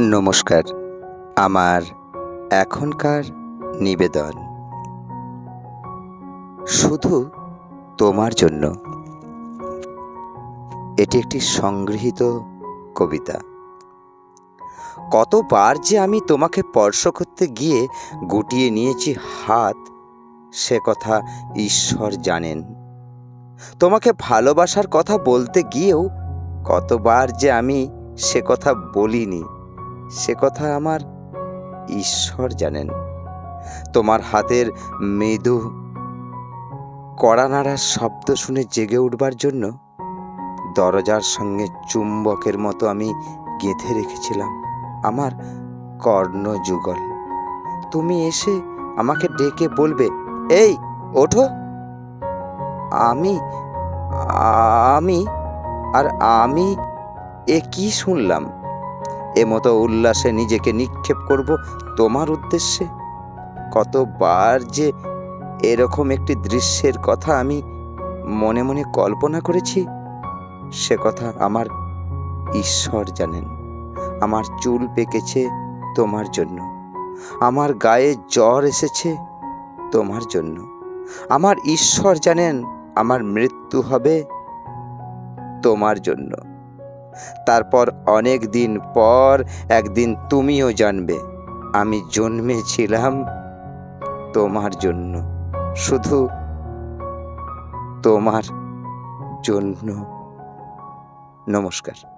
নমস্কার। আমার এখনকার নিবেদন। শুধু তোমার জন্য। এটি একটি সংগৃহীত কবিতা। কতবার যে আমি তোমাকে স্পর্শ করতে গিয়ে গুটিয়ে নিয়েছি হাত, সে কথা ঈশ্বর জানেন। তোমাকে ভালোবাসার কথা বলতে গিয়েও কতবার যে আমি সে কথা বলিনি। সে কথা আমার ঈশ্বর জানেন। তোমার হাতের মৃদু কড়া নাড়ার শব্দ শুনে জেগে উঠবার জন্য দরজার সঙ্গে চুম্বকের মতো আমি গেঁথে রেখেছিলাম, আমার কর্ণযুগল। তুমি এসে আমাকে ডেকে বলবে, এই, ওঠো। আমি আমি, আর আমি এ কি শুনলাম? এ মতো উল্লাসে নিজেকে নিক্ষেপ করব তোমার উদ্দেশ্যে? কতবার যে এরকম একটি দৃশ্যের কথা আমি মনে মনে কল্পনা করেছি, সে কথা আমার ঈশ্বর জানেন। আমার চুল পেকেছে তোমার জন্য। আমার গায়ে জ্বর এসেছে তোমার জন্য। আমার ঈশ্বর জানেন আমার মৃত্যু হবে তোমার জন্য। তারপর অনেক দিন পর একদিন তুমিও জানবে, আমি জন্মেছিলাম তোমার জন্য, শুধু তোমার জন্য। নমস্কার।